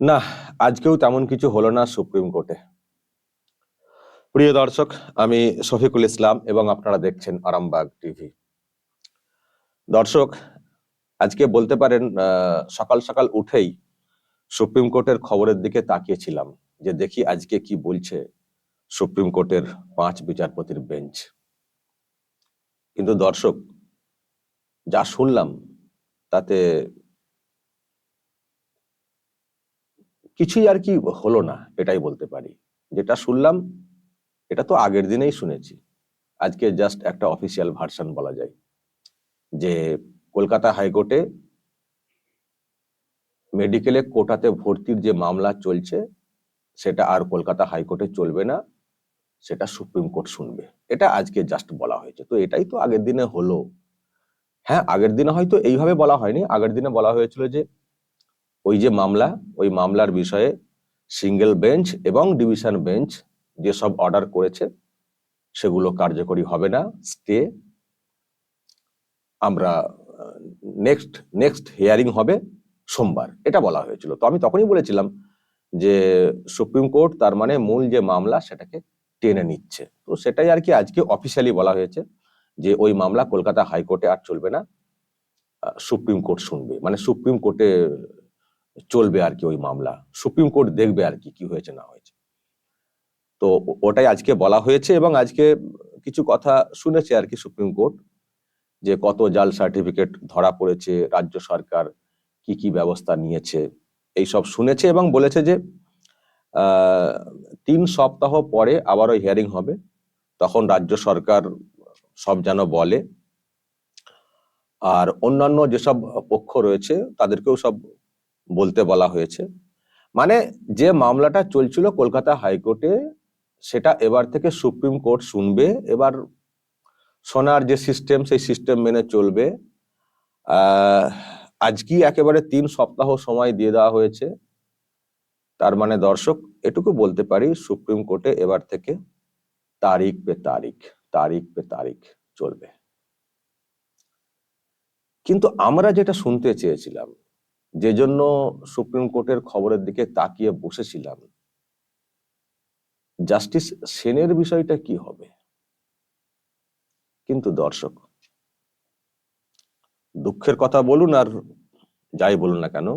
না, আজকেও তেমন কিছু হলো না সুপ্রিম কোর্টে। প্রিয় দর্শক, আমি শফিকুল ইসলাম এবং আপনারা দেখছেন আরামবাগ টিভি। দর্শক, আজকে বলতে পারেন সকাল সকাল উঠেই সুপ্রিম কোর্টের খবরের দিকে তাকিয়েছিলাম যে দেখি আজকে কি বলছে সুপ্রিম কোর্টের পাঁচ বিচারপতির বেঞ্চ। কিন্তু দর্শক, যা শুনলাম, তাতে কিছুই আর কি হলো না, এটাই বলতে পারি। যেটা শুনলাম, এটা তো আগের দিনেই শুনেছি। আজকে জাস্ট একটা অফিসিয়াল ভার্সন বলা যায়। যে কলকাতা হাইকোর্টে মেডিকেলে কোটাতে ভর্তির যে মামলা চলছে, সেটা আর কলকাতা হাইকোর্টে চলবে না, সেটা সুপ্রিম কোর্ট শুনবে। এটা আজকে জাস্ট বলা হয়েছে। তো এটাই তো আগের দিনে হলো। হ্যাঁ আগের দিনে হয়তো এইভাবে বলা হয়নি। আগের দিনে বলা হয়েছিল যে ওই যে মামলা, ওই মামলার বিষয়ে সিঙ্গেল বেঞ্চ এবং ডিভিশন বেঞ্চ যেসব অর্ডার করেছে, সেগুলো কার্যকরী হবে না। স্টে আমরা নেক্সট নেক্সট হিয়ারিং হবে সোমবার, এটা বলা হয়েছিল। তো আমি তখনই বলেছিলাম যে সুপ্রিম কোর্ট তার মানে মূল যে মামলা সেটাকে টেনে নিচ্ছে। তো সেটাই আর কি আজকে অফিসিয়ালি বলা হয়েছে যে ওই মামলা কলকাতা হাইকোর্টে আর চলবে না সুপ্রিম কোর্ট শুনবে। মানে সুপ্রিম কোর্টে চলবে আর কি ওই মামলা। সুপ্রিম কোর্ট দেখবে আর কি কি হয়েছে, না হয়েছে। তো ওটাই আজকে বলা হয়েছে এবং আজকে কিছু কথা শুনেছে আর কি সুপ্রিম কোর্ট যে কত জাল সার্টিফিকেট ধরা পড়েছে, রাজ্য সরকার কি কি ব্যবস্থা নিয়েছে এই সব শুনেছে এবং বলেছে যে তিন সপ্তাহ পরে আবারও হিয়ারিং হবে। তখন রাজ্য সরকার সব যেন বলে। আর অন্যান্য যেসব পক্ষ রয়েছে, তাদেরকেও সব বলতে বলা হয়েছে। মানে যে মামলাটা চলছিল কলকাতা হাইকোর্টে, সেটা এবার থেকে সুপ্রিম কোর্ট শুনবে। এবার শোনার যে সিস্টেম, সেই সিস্টেম মেনে চলবে। আহ আজকে একেবারে তিন সপ্তাহ সময় দিয়ে দেওয়া হয়েছে। তার মানে দর্শক, এটুকু বলতে পারি, সুপ্রিম কোর্টে এবার থেকে তারিখ পে তারিখ তারিখ পে তারিখ চলবে। কিন্তু আমরা যেটা শুনতে চেয়েছিলাম যে জন্য সুপ্রিম কোর্টের খবরের দিকে তাকিয়ে বসেছিলাম, জাস্টিস সেনের বিষয়টা কি হবে? কিন্তু দর্শক, দুঃখের কথা বলুন আর যাই বলুন না কেন,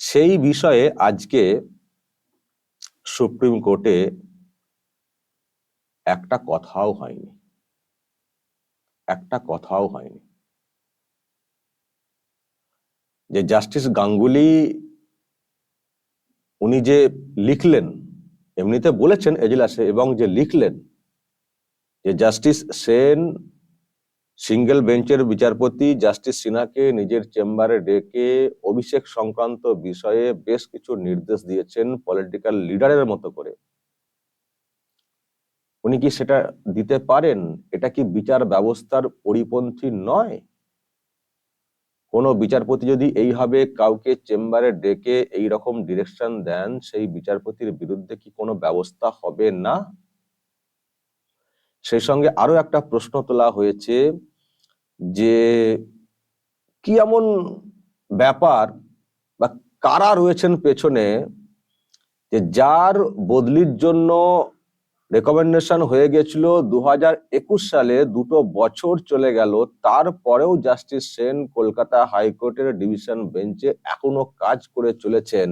সেই বিষয়ে আজকে সুপ্রিম কোর্টে একটা কথাও হয়নি, একটা কথাও হয়নি। যে জাস্টিস গাঙ্গুলি উনি যে লিখলেন, এমনিতে বলেছেন এজলাসে, এবং যে লিখলেন যে জাস্টিস সেন সিঙ্গেল বেঞ্চের বিচারপতি, জাস্টিস সিনহাকে নিজের চেম্বারে ডেকে অভিষেক সংক্রান্ত বিষয়ে বেশ কিছু নির্দেশ দিয়েছেন পলিটিক্যাল লিডারের মতো করে। উনি কি সেটা দিতে পারেন? এটা কি বিচার ব্যবস্থার পরিপন্থী নয়? কোনো বিচারপতি যদি এইভাবে কাউকে চেম্বারে ডেকে এই রকম ডিরেকশন দেন, সেই বিচারপতির বিরুদ্ধে কি কোনো ব্যবস্থা হবে না? সেই সঙ্গে আরও একটা প্রশ্ন তোলা হয়েছে যে, কি এমন ব্যাপার বা কারা রয়েছেন পেছনে যে যার বদলির জন্য রেকমেন্ডেশন হয়ে গেছিল দু সালে দুটো বছর চলে গেল, তারপরেও জাস্টিস সেন কলকাতা হাইকোর্টের ডিভিশন বেঞ্চে এখনও কাজ করে চলেছেন।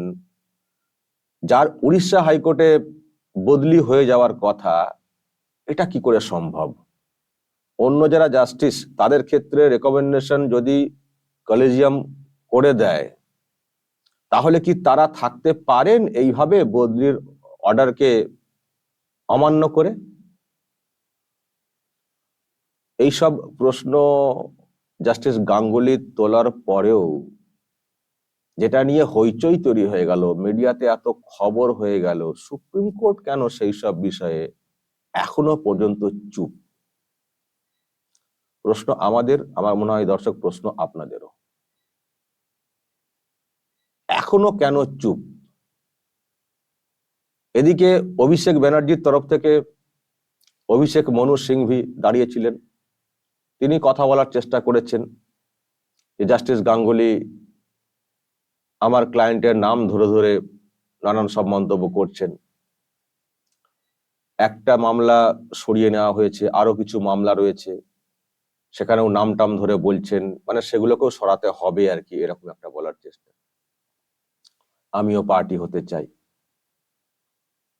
যার উড়িষ্যা হাইকোর্টে বদলি হয়ে যাওয়ার কথা, এটা কি করে সম্ভব? অন্য যারা জাস্টিস তাদের ক্ষেত্রে রেকমেন্ডেশন যদি কলেজিয়াম করে দেয়, তাহলে কি তারা থাকতে পারেন এইভাবে বদলির অর্ডারকে অমান্য করে? এইসব প্রশ্ন জাস্টিস গাঙ্গুলি তোলার পরেও যেটা নিয়ে হইচই তৈরি হয়ে গেল, মিডিয়াতে এত খবর হয়ে গেল, সুপ্রিম কোর্ট কেন সেই সব বিষয়ে এখনও পর্যন্ত চুপ? প্রশ্ন আমাদের, আমার মনে হয় দর্শক, প্রশ্ন আপনাদেরও। এখনও কেন চুপ? এদিকে অভিষেক ব্যানার্জির তরফ থেকে অভিষেক মনু সিংভি দাঁড়িয়েছিলেন। তিনি কথা বলার চেষ্টা করেছেন যে, জাস্টিস গাঙ্গুলি, আমার ক্লায়েন্টের নাম ধরে ধরে নানান সব মন্তব্য করছেন। একটা মামলা সরিয়ে নেওয়া হয়েছে, আরও কিছু মামলা রয়েছে। সেখানেও নাম টাম ধরে বলছেন। মানে সেগুলোকেও সরাতে হবে আর কি, এরকম একটা বলার চেষ্টা। আমিও পার্টি হতে চাই।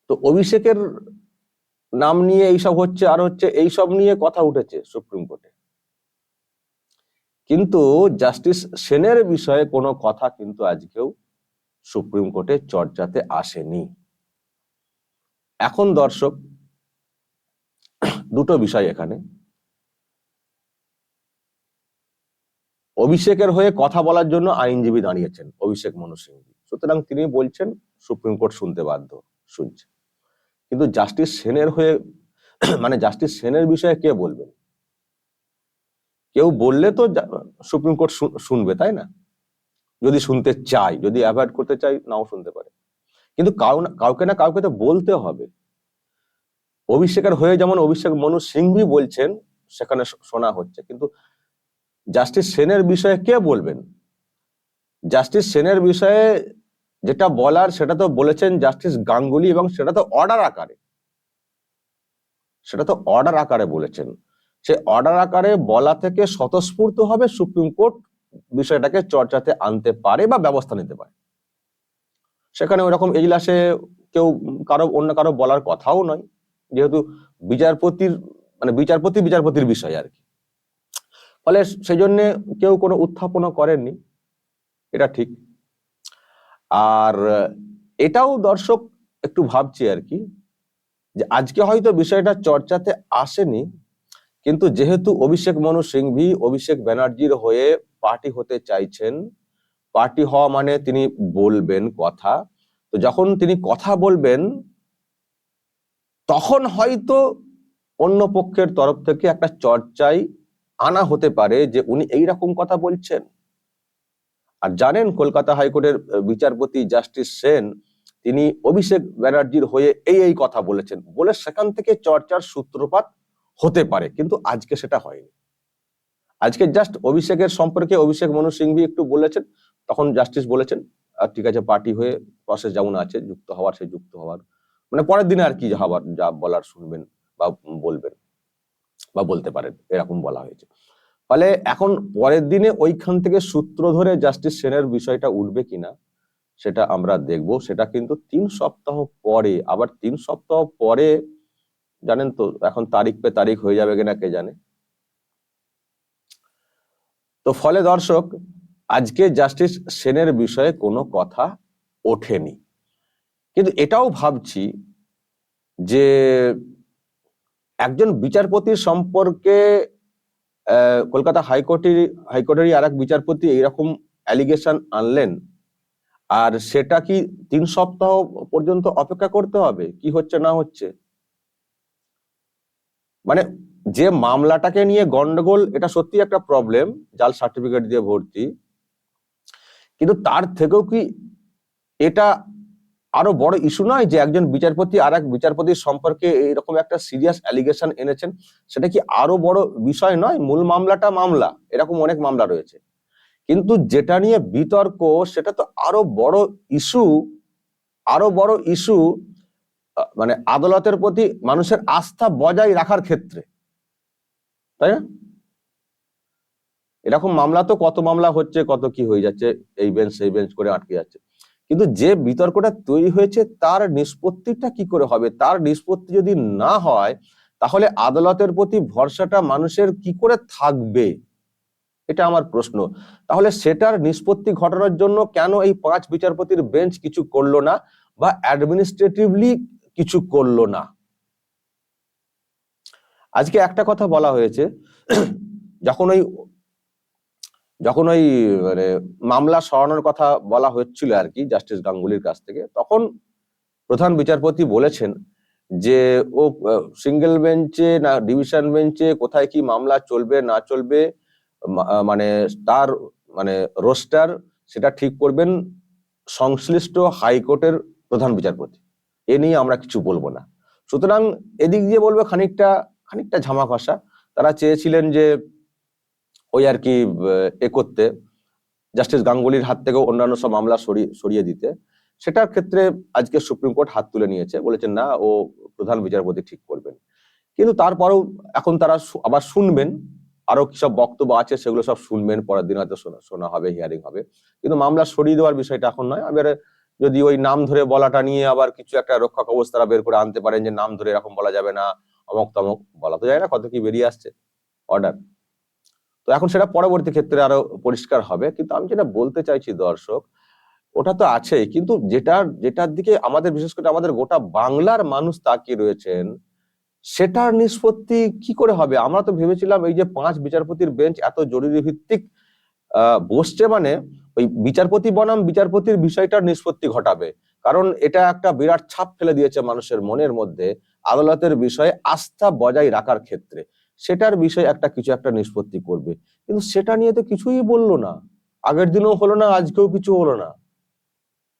তো অভিষেকের নাম নিয়ে এইসব হচ্ছে, আর হচ্ছে এইসব নিয়ে কথা উঠেছে সুপ্রিম কোর্টে। কিন্তু জাস্টিস সেনের বিষয়ে কোনো কথা কিন্তু আজকেও সুপ্রিম কোর্টে চর্চাতে আসেনি। এখন দর্শক, দুটো বিষয় এখানে। অভিষেকের হয়ে কথা বলার জন্য আইনজীবী দাঁড়িয়েছেন অভিষেক মনু সিংভি সুতরাং তিনি বলছেন, সুপ্রিম কোর্ট শুনতে বাধ্য, শুনছে। কিন্তু জাস্টিস সেনের হয়ে মানে জাস্টিস সেনের বিষয়ে কে বলবেন কেউ বললে তো সুপ্রিম কোর্ট শুনবে, তাই না? যদি শুনতে চাই যদি অ্যাভয়েড করতে চাই নাও শুনতে পারে। কিন্তু কাউকে না কাউকে তো বলতে হবে। অভিষেকের হয়ে যেমন অভিষেক মনু সিংভি বলছেন, সেখানে শোনা হচ্ছে। কিন্তু জাস্টিস সেনের বিষয়ে কে বলবেন? জাস্টিস সেনের বিষয়ে যেটা বলার সেটা তো বলেছেন জাস্টিস গাঙ্গুলি এবং সেটা তো অর্ডার আকারে। সেটা তো অর্ডার আকারে বলেছেন। সে অর্ডার আকারে বলা থেকে স্বতঃস্ফূর্ত হবে সুপ্রিম কোর্ট বিষয়টাকে চর্চাতে আনতে পারে বা ব্যবস্থা নিতে পারে। সেখানে ওরকম এজলাসে কেউ কারও, অন্য কারও বলার কথাও নয়। যেহেতু বিচারপতির মানে বিচারপতি বিচারপতির বিষয় আর কি। ফলে সেই জন্য কেউ কোনো উত্থাপনও করেননি। এটা ঠিক। আর এটাও দর্শক একটু ভাবছি আর কি, যে আজকে হয়তো বিষয়টা চর্চাতে আসেনি, কিন্তু যেহেতু অভিষেক মনু সিংভি, অভিষেক ব্যানার্জির হয়ে পার্টি হতে চাইছেন, পার্টি হওয়া মানে তিনি বলবেন কথা, তো যখন তিনি কথা বলবেন, তখন হয়তো অন্য পক্ষের তরফ থেকে একটা চর্চায় আনা হতে পারে যে উনি এই রকম কথা বলছেন। আর জানেন কলকাতা হাইকোর্টের বিচারপতি জাস্টিস সেন, তিনি অভিষেক ব্যানার্জির হয়ে এই এই কথা বলেছেন, বলে সেখান থেকে চর্চার সূত্রপাত হতে পারে, কিন্তু আজকে সেটা হয়নি। আজকে জাস্ট অভিষেকের সম্পর্কে অভিষেক মনু সিংভি একটু বলেছেন, তখন জাস্টিস বলেছেন, আর ঠিক আছে, পার্টি হয়ে প্রসেস যেমন আছে, যুক্ত হওয়ার, সে যুক্ত হওয়ার। মানে পরের দিনে আর কি হবার, যা বলার শুনবেন বা বলবেন বা বলতে পারেন, এরকম বলা হয়েছে। ফলে এখন পরের দিনে ওইখান থেকে সূত্র ধরে জাস্টিস সেনের বিষয়টা উঠবে কিনা, সেটা আমরা দেখব। সেটা কিন্তু তিন সপ্তাহ পরে, আবার তিন সপ্তাহ পরে, জানেন তো, এখন তারিখ পে তারিখ হয়ে যাবে কিনা কে জানে। তো ফলে দর্শক, আজকে জাস্টিস সেনের বিষয়ে কোনো কথা ওঠেনি। কিন্তু এটাও ভাবছি যে, একজন বিচারপতির সম্পর্কে কলকাতা হাইকোর্টের, হাইকোর্টেরই আর এক বিচারপতি এইরকম অ্যালিগেশন আনলেন। আর সেটা কি তিন সপ্তাহ পর্যন্ত অপেক্ষা করতে হবে? কি হচ্ছে, না হচ্ছে? মানে যে মামলাটাকে নিয়ে গন্ডগোল, এটা সত্যি একটা প্রবলেম জাল সার্টিফিকেট দিয়ে ভর্তি। কিন্তু তার থেকেও কি এটা আরও বড় ইস্যু নয় যে একজন বিচারপতি আর এক বিচারপতির সম্পর্কে এরকম একটা সিরিয়াস অ্যালিগেশন এনেছেন, সেটা কি আরও বড় বিষয় নয়? মূল মামলাটা মামলা, এরকম অনেক মামলা রয়েছে। কিন্তু যেটা নিয়ে বিতর্ক, সেটা তো আরও বড় ইস্যু আরও বড় ইস্যু মানে আদালতের প্রতি মানুষের আস্থা বজায় রাখার ক্ষেত্রে। তাই না? এরকম মামলা তো কত মামলা হচ্ছে, কত কি হয়ে যাচ্ছে, এই বেঞ্চ, সেই বেঞ্চ করে আটকে যাচ্ছে। কিন্তু যে বিতর্কটা তৈরি হয়েছে, তার নিষ্পত্তিটা কি করে হবে? তার নিষ্পত্তি যদি না হয়, তাহলে আদালতের প্রতি ভরসাটা মানুষের কি করে থাকবে? এটা আমার প্রশ্ন। তাহলে সেটার নিষ্পত্তি ঘটানোর জন্য কেন এই পাঁচ বিচারপতির বেঞ্চ কিছু করল না বা অ্যাডমিনিস্ট্রেটিভলি কিছু করল না? আজকে একটা কথা বলা হয়েছে, যখন ওই যখন ওই মানে মামলা সরানোর কথা বলা হচ্ছিল আর কি জাস্টিস গাঙ্গুলির কাছ থেকে, তখন প্রধান বিচারপতি বলেছেন যে, ও সিঙ্গেল বেঞ্চে না, ডিভিশন বেঞ্চে কোথায় কি মামলা চলবে, না চলবে মানে তার মানে রোস্টার সেটা ঠিক করবেন সংশ্লিষ্ট হাইকোর্টের প্রধান বিচারপতি। এ নিয়ে আমরা কিছু বলব না। সুতরাং এদিক দিয়ে বলবে খানিকটা খানিকটা ঝামাঘষা তারা চেয়েছিলেন যে ওই আর কি এ করতে জাস্টিস গাঙ্গুলির হাত থেকেও অন্যান্য সব মামলা সরিয়ে সরিয়ে দিতে। সেটার ক্ষেত্রে আজকে সুপ্রিম কোর্ট হাত তুলে নিয়েছে, বলেছেন, না, ও প্রধান বিচারপতি ঠিক করবেন। কিন্তু তারপরেও এখন তারা আবার শুনবেন আরও সব বক্তব্য আছে, সেগুলো সব শুনবেন, পরের দিন হয়তো শোনা শোনা হবে হিয়ারিং হবে। কিন্তু মামলা সরিয়ে দেওয়ার বিষয়টা এখন নয়। এবারে যদি ওই নাম ধরে বলাটা নিয়ে আবার কিছু একটা রক্ষা কবচ তারা বের করে আনতে পারেন যে, নাম ধরে এরকম বলা যাবে না অমক তমক বলা। তো যায় না কত কি বেরিয়ে আসছে। অর্ডার। তো এখন সেটা পরবর্তী ক্ষেত্রে আরও পরিষ্কার হবে। কিন্তু আমি যেটা বলতে চাইছি দর্শক, ওটা তো আছেই। কিন্তু যেটার যেটার দিকে আমাদের, বিশেষ করে আমাদের গোটা বাংলার মানুষ তাকিয়ে রয়েছেন, সেটার নিষ্পত্তি কি করে হবে? আমরা তো ভেবেছিলাম এই যে পাঁচ বিচারপতির বেঞ্চ এত জরুরি ভিত্তিক বসছে মানে ওই বিচারপতি বনাম বিচারপতির বিষয়টার নিষ্পত্তি ঘটাবে। কারণ এটা একটা বিরাট ছাপ ফেলে দিয়েছে মানুষের মনের মধ্যে আদালতের বিষয়ে আস্থা বজায় রাখার ক্ষেত্রে। সেটার বিষয়ে একটা কিছু একটা নিষ্পত্তি করবে। কিন্তু সেটা নিয়ে তো কিছুই বলল না। আগের দিনও হলো না, আজকেও কিছু হলো না।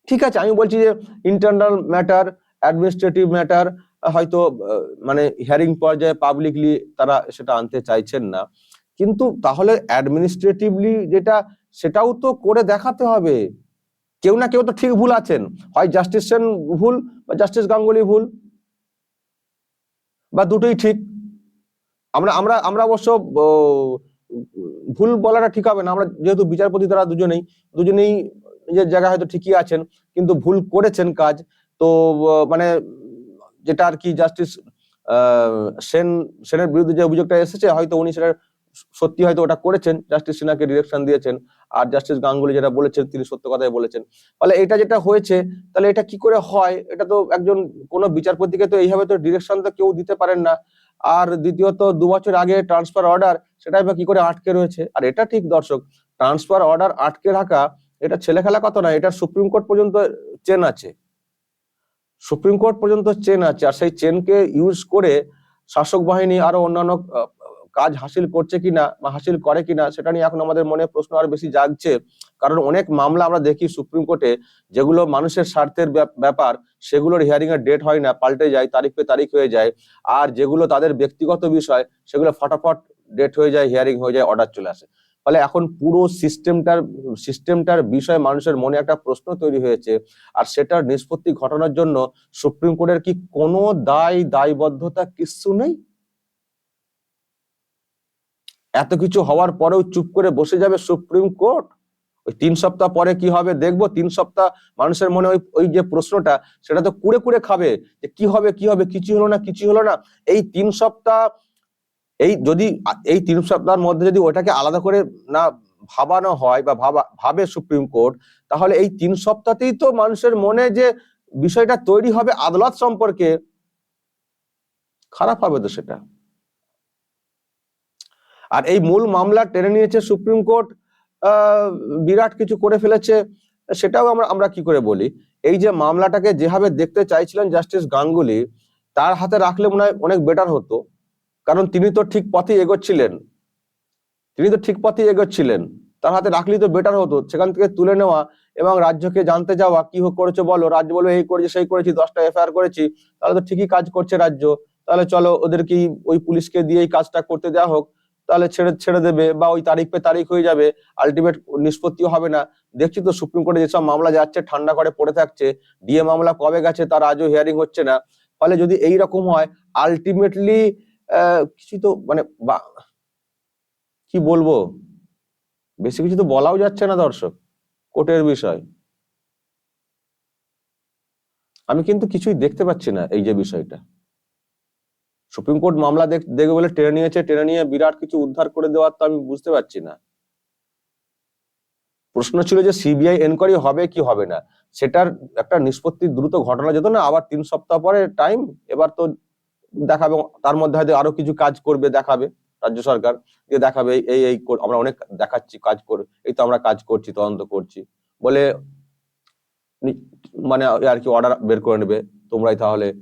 ঠিক আছে, আমি বলছি যে ইন্টারনাল ম্যাটার অ্যাডমিনিস্ট্রেটিভ ম্যাটার হয়তো মানে হিয়ারিং পর্যায়ে পাবলিকলি তারা সেটা আনতে চাইছেন না। কিন্তু তাহলে অ্যাডমিনিস্ট্রেটিভলি যেটা, সেটাও তো করে দেখাতে হবে। কেউ না কেউ তো ঠিক ভুল আছেন। হয় জাস্টিস সেন ভুল বা জাস্টিস গাঙ্গুলি ভুল। বা দুটোই ঠিক। আমরা আমরা আমরা অবশ্য ভুল বলাটা ঠিক হবে না। আমরা যেহেতু বিচারপতি, তারা দুজনেই দুজনেই নিজের জায়গায় হয়তো ঠিকই আছেন, কিন্তু ভুল করেছেন কাজ। তো মানে যেটা আর কি জাস্টিস সেন, সেনের বিরুদ্ধে যে অভিযোগটা এসেছে, হয়তো উনি সেটা সত্যি হয়তো ওটা করেছেন। জাস্টিস সিনহাকে ডিরেকশন দিয়েছেন। আর জাস্টিস গাঙ্গুলি যেটা বলেছেন, তিনি সত্য কথাই বলেছেন। ফলে এটা যেটা হয়েছে, তাহলে এটা কি করে হয়? এটা তো একজন, কোন বিচারপতিকে তো এইভাবে তো ডিরেকশন তো কেউ দিতে পারেন না। আর দ্বিতীয়ত দু বছর আগে ট্রান্সফার অর্ডার সেটাই বা কি করে আটকে রয়েছে? আর এটা ঠিক দর্শক ট্রান্সফার অর্ডার আটকে রাখা, এটা ছেলে খেলা কত নয়, এটা সুপ্রিম কোর্ট পর্যন্ত চেন আছে। সুপ্রিম কোর্ট পর্যন্ত চেন আছে, আর সেই চেনকে ইউজ করে শাসক বাহিনী আরও অন্যান্য কাজ হাসিল করছে কিনা বা হাসিল করে কিনা সেটা নিয়ে এখন আমাদের মনে প্রশ্ন আরও বেশি জাগছে। কারণ অনেক মামলা আমরা দেখি সুপ্রিম কোর্টে যেগুলো মানুষের স্বার্থের ব্যাপ- ব্যাপার সেগুলোর হিয়ারিং এর ডেট হয় না, পাল্টে যায়, তারিখ পে তারিখ হয়ে যায়। আর যেগুলো তাদের ব্যক্তিগত বিষয় সেগুলো ফটাফট ডেট হয়ে যায় হিয়ারিং হয়ে যায় অর্ডার চলে আসে। ফলে এখন পুরো সিস্টেমটার সিস্টেমটার বিষয়ে মানুষের মনে একটা প্রশ্ন তৈরি হয়েছে। আর সেটার নিষ্পত্তি ঘটানোর জন্য সুপ্রিম কোর্টের কি কোনো দায়, দায়বদ্ধতা কিছু নেই? এত কিছু হওয়ার পরেও চুপ করে বসে যাবে সুপ্রিম কোর্ট? ওই তিন সপ্তাহ পরে কি হবে? দেখব তিন সপ্তাহ মানুষের মনে ওই ওই যে প্রশ্নটা, সেটা তো কুড়ে কুড়ে খাবে যে কি হবে কি হবে কিছু হলো না কিছু হলো না। এই তিন সপ্তাহ, এই যদি, এই তিন সপ্তাহের মধ্যে যদি ওটাকে আলাদা করে না ভাবানো হয় বা ভাবা, ভাবে সুপ্রিম কোর্ট, তাহলে এই তিন সপ্তাহতেই তো মানুষের মনে যে বিষয়টা তৈরি হবে আদালত সম্পর্কে, খারাপ হবে তো সেটা। আর এই মূল মামলা টেনে নিয়েছে সুপ্রিম কোর্ট বিরাট কিছু করে ফেলেছে, সেটাও আমরা আমরা কি করে বলি? এই যে মামলাটাকে যেভাবে দেখতে চাইছিলেন জাস্টিস গাঙ্গুলি, তার হাতে রাখলে মনে হয় অনেক বেটার হতো, কারণ তিনি তো ঠিক পথে এগোচ্ছিলেন। তিনি তো ঠিক পথে এগোচ্ছিলেন। তার হাতে রাখলেই তো বেটার হতো, সেখান থেকে তুলে নেওয়া এবং রাজ্যকে জানতে যাওয়া, কি হোক করেছ বলো, রাজ্য বলো, এই করেছি, সেই করেছি, দশটা এফআইআর করেছি, তাহলে তো ঠিকই কাজ করছে রাজ্য, তাহলে চলো ওদেরকে ওই পুলিশকে দিয়ে এই কাজটা করতে দেওয়া হোক। তাহলে ছেড়ে ছেড়ে দেবে বা ওই তারিখ পে তারিখ হয়ে যাবে আলটিমেট নিষ্পত্তি হবে না। দেখছি তো সুপ্রিম কোর্টে যেসব মামলা যাচ্ছে, ঠান্ডা করে পড়ে থাকছে, ডিএ মামলা কবে গেছে তার আজও হিয়ারিং হচ্ছে না। ফলে যদি এই রকম হয় আলটিমেটলি কিছু তো মানে কি বলব? বেশি কিছু তো বলাও যাচ্ছে না দর্শক, কোর্টের বিষয়। আমি কিন্তু কিছুই দেখতে পাচ্ছি না এই যে বিষয়টা। সুপ্রিম কোর্ট মামলা দেখ- দেখবে বলে টেনে নিয়েছে, টেনে নিয়ে বিরাট কিছু উদ্ধার করে দেওয়ার তো আমি বুঝতে পারছি না। প্রশ্ন ছিল যে সিবিআই এনকোয়ারি হবে কি হবে না? সেটার একটা নিষ্পত্তি দ্রুত ঘটনা যেত না, আবার তিন সপ্তাহ পরে টাইম এবার তো দেখাবে, তার মধ্যে হয়তো আরও কিছু কাজ করবে, দেখাবে রাজ্য সরকার, যে দেখাবে এই- এই আমরা অনেক দেখাচ্ছি, কাজ করে, এই তো আমরা কাজ করছি, তদন্ত করছি, বলে মানে আর কি অর্ডার বের করে নেবে, তোমরাই তাহলে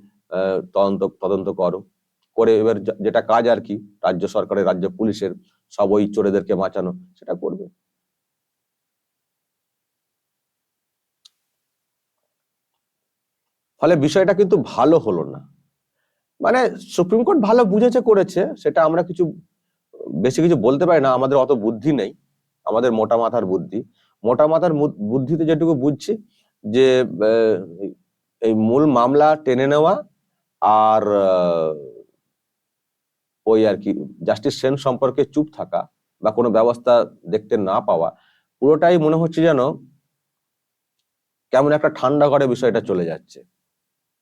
তদন্ত তদন্ত করো। করে এবার যেটা কাজ আর কি, রাজ্য সরকারের, রাজ্য পুলিশের, সব ওই চোরেদেরকে বাঁচানো, সেটা করবে। ফলে বিষয়টা কিন্তু ভালো হলো না। মানে সুপ্রিম কোর্ট ভালো বুঝেছে, করেছে, সেটা আমরা কিছু, বেশি কিছু বলতে পারি না, আমাদের অত বুদ্ধি নেই, আমাদের মোটা মাথার বুদ্ধি। মোটা মাথার বুদ্ধিতে যেটুকু বুঝছি, যে এই মূল মামলা টেনে নেওয়া আর ওই আর কি জাস্টিস সেন সম্পর্কে চুপ থাকা বা কোনো ব্যবস্থা দেখতে না পাওয়া, পুরোটাই মনে হচ্ছে যেন কেমন একটা ঠান্ডা ঘরে বিষয়টা চলে যাচ্ছে।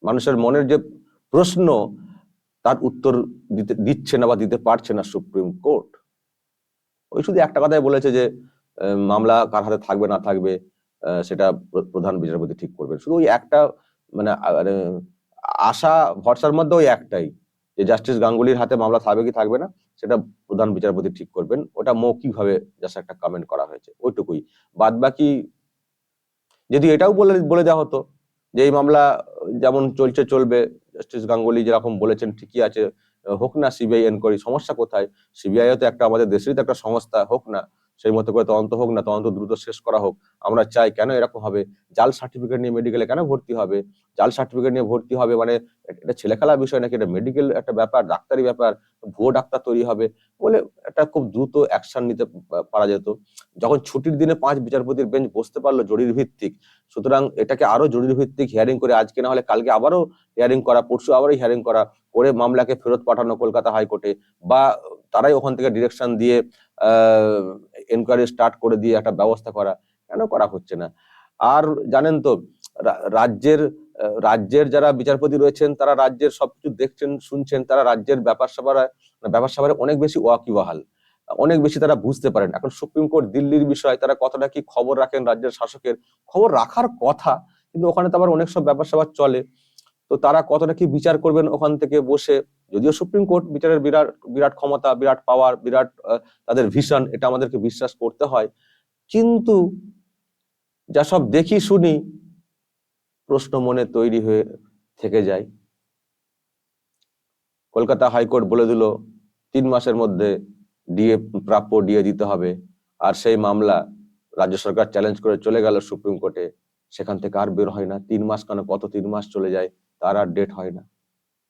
মানুষের মনের যে প্রশ্ন, তার উত্তর দিতে, দিচ্ছে না বা দিতে পারছে না সুপ্রিম কোর্ট। ওই শুধু একটা কথাই বলেছে যে মামলা কার হাতে থাকবে, না থাকবে সেটা প্রধান বিচারপতি ঠিক করবেন। শুধু ওই একটা মানে মানে আশা, ভরসার মধ্যে ওই একটাই। যে জাস্টিস গাঙ্গুলির হাতে মামলা থাকবে কি থাকবে না, সেটা প্রধান বিচারপতি ঠিক করবেন। ওটা মৌখিকভাবে জাস্ট একটা কমেন্ট করা হয়েছে, ওইটুকুই। বাদ বাকি যদি এটাও বলে বলে দেওয়া হতো যে এই মামলা যেমন চলছে, চলবে জাস্টিস গাঙ্গুলি যেরকম বলেছেন ঠিকই আছে, হোক না সিবিআই এনকোয়ারি সমস্যা কোথায়? সিবিআই তো একটা আমাদের দেশেরই তো একটা সংস্থা, হোক না। সেই মতো করে তদন্ত হোক না, তদন্ত দ্রুত শেষ করা হোক, আমরা চাই কেন এরকম হবে? জাল সার্টিফিকেট নিয়ে মেডিকেলে কেন ভর্তি হবে? জাল সার্টিফিকেট নিয়ে ভর্তি হবে মানে এটা ছেলেখেলা বিষয় নাকি? এটা মেডিকেল একটা ব্যাপার, ডাক্তারি ব্যাপার ভুয়ো ডাক্তার তৈরি হবে বলে একটা খুব দ্রুত অ্যাকশন নিতে পারা যেত। যখন ছুটির দিনে পাঁচ বিচারপতির বেঞ্চ বসতে পারল জরুরি ভিত্তিক, সুতরাং এটাকে আরও জরুরি ভিত্তিক হিয়ারিং করে আজকে না হলে কালকে আবারও হিয়ারিং করা, পরশু আবারও হিয়ারিং করা, করে মামলাকে ফেরত পাঠানো কলকাতা হাইকোর্টে বা তারাই ওখান থেকে ডিরেকশন দিয়ে এনকোয়ারি স্টার্ট করে দিয়ে একটা ব্যবস্থা করা। কেন করা হচ্ছে না? আর জানেন তো রাজ্যের রাজ্যের যারা বিচারপতি রয়েছেন, তারা রাজ্যের সবকিছু দেখছেন, শুনছেন, তারা রাজ্যের ব্যাপার স্যাপার ব্যাপার স্যাপারে অনেক বেশি ওয়াকিবহাল। অনেক বেশি তারা বুঝতে পারেন। এখন সুপ্রিম কোর্ট দিল্লির বিষয় তারা কতটা কি খবর রাখেন রাজ্যের শাসকের? খবর রাখার কথা, কিন্তু ওখানে তো আবার অনেক সব ব্যাপার স্যাপার চলে। তো তারা কতটা কি বিচার করবেন ওখান থেকে বসে? যদিও সুপ্রিম কোর্ট বিচারের বিরাট বিরাট ক্ষমতা, বিরাট পাওয়ার বিরাট তাদের ভিশন এটা আমাদেরকে বিশ্বাস করতে হয়। কিন্তু যা সব দেখি শুনি প্রশ্ন মনে তৈরি হয়ে থেকে যায়। কলকাতা হাইকোর্ট বলে দিল, তিন মাসের মধ্যে ডিএ প্রাপ্য ডিএ দিতে হবে। আর সেই মামলা রাজ্য সরকার চ্যালেঞ্জ করে চলে গেল সুপ্রিম কোর্টে। সেখান থেকে আর বের হয় না। তিন মাস কেন? কত তিন মাস চলে যায়? তার আর ডেট হয় না।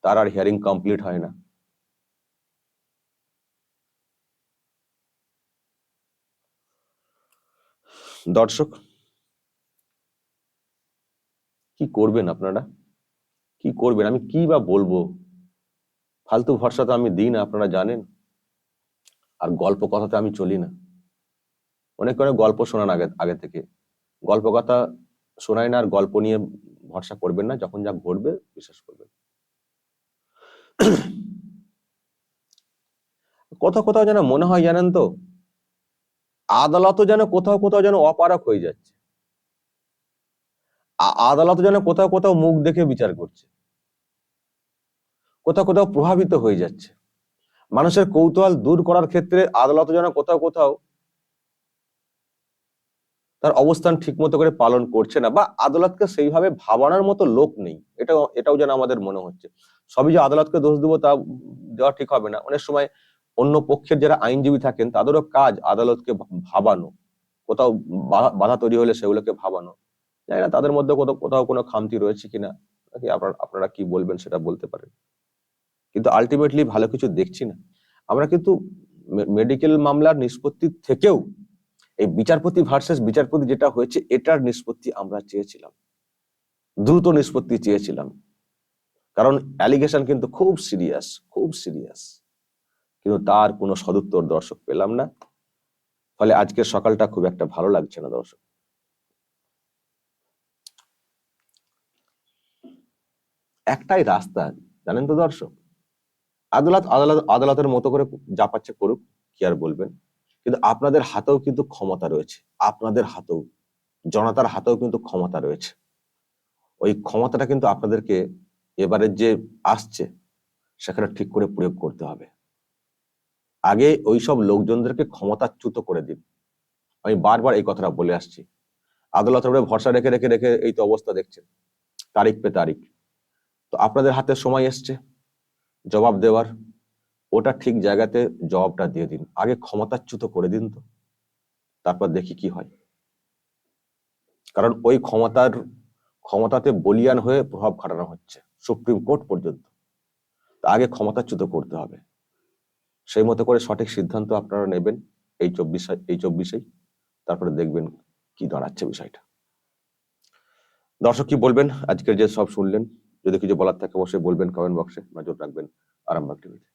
তার আর হিয়ারিং কমপ্লিট হয় না। দর্শক কি করবেন আপনারা? কি করবেন? আমি কি বা বলব? ফালতু ভরসা তো আমি দিই না, আপনারা জানেন। আর গল্প কথাতে আমি চলি না। অনেক অনেক গল্প শোনান আগে আগে থেকে। গল্প কথা শোনায় না আর গল্প নিয়ে ভরসা করবেন না, যখন যা ঘটবে বিশ্বাস করবেন। কোথাও কোথাও যেন মনে হয় জানেন তো, আদালতও যেন কোথাও কোথাও যেন অপারক হয়ে যাচ্ছে। আদালত যেন কোথাও কোথাও মুখ দেখে বিচার করছে। কোথাও কোথাও প্রভাবিত হয়ে যাচ্ছে। মানুষের কৌতূহল দূর করার ক্ষেত্রে আদালত যেন কোথাও কোথাও তার অবস্থান ঠিক মতো করে পালন করছে না বা আদালতকে সেইভাবে ভাবানোর মতো লোক নেই। এটাও এটাও যেন আমাদের মনে হচ্ছে। সবই যে আদালতকে দোষ দেবো তা দেওয়া ঠিক হবে না। অনেক সময় অন্য পক্ষের যারা আইনজীবী থাকেন, তাদেরও কাজ আদালতকে ভাবানো। কোথাও বাধা তৈরি হলে সেগুলোকে ভাবানো। জানি না তাদের মধ্যে কোথাও কোনো খামতি রয়েছে কিনা। নাকি আপনারা আপনারা কি বলবেন সেটা বলতে পারেন। কিন্তু আলটিমেটলি ভালো কিছু দেখছি না। আমরা কিন্তু মেডিকেল মামলার নিষ্পত্তি থেকেও এই বিচারপতি ভার্সেস বিচারপতি যেটা হয়েছে, এটার নিষ্পত্তি আমরা চেয়েছিলাম। দ্রুত নিষ্পত্তি চেয়েছিলাম। কারণ অ্যালিগেশন কিন্তু খুব সিরিয়াস খুব সিরিয়াস কিন্তু তার কোনো সদুত্তর দর্শক পেলাম না। ফলে আজকের সকালটা খুব একটা ভালো লাগছে না দর্শক। একটাই রাস্তা, জানেন তো দর্শক? আদালত আদালত, আদালতের মতো করে যা পাচ্ছে করুক, কি আর বলবেন? কিন্তু আপনাদের হাতেও কিন্তু ক্ষমতা রয়েছে। আপনাদের হাতেও, জনতার হাতেও কিন্তু ক্ষমতা রয়েছে। ওই ক্ষমতাটা কিন্তু আপনাদেরকে এবারে যে আসছে, সেখানে ঠিক করে প্রয়োগ করতে হবে। আগে ওই সব লোকজনদেরকে ক্ষমতাচ্যুত করে দিন। আমি বারবার এই কথাটা বলে আসছি। আদালতের উপরে ভরসা রেখে রেখে রেখে এই তো অবস্থা দেখছেন। তারিখ পে তারিখ। তো আপনাদের হাতে সময় এসছে। জবাব দেওয়ার। ওটা ঠিক জায়গাতে জবাবটা দিয়ে দিন। আগে ক্ষমতাচ্যুত করে দিন তো। তারপর দেখি কি হয়। কারণ ওই ক্ষমতার, ক্ষমতাতে বলিয়ান হয়ে প্রভাব খাটানো হচ্ছে, সুপ্রিম কোর্ট পর্যন্ত। আগে ক্ষমতাচ্যুত করতে হবে। সেই মতো করে সঠিক সিদ্ধান্ত আপনারা নেবেন এই চব্বিশ, এই চব্বিশেই। তারপরে দেখবেন কি দাঁড়াচ্ছে বিষয়টা। দর্শক কি বলবেন? আজকের যে সব শুনলেন। যদি কিছু বলার থাকে অবশ্যই বলবেন কমেন্ট বক্সে নজর রাখবেন। আরামবাগ টিভিতে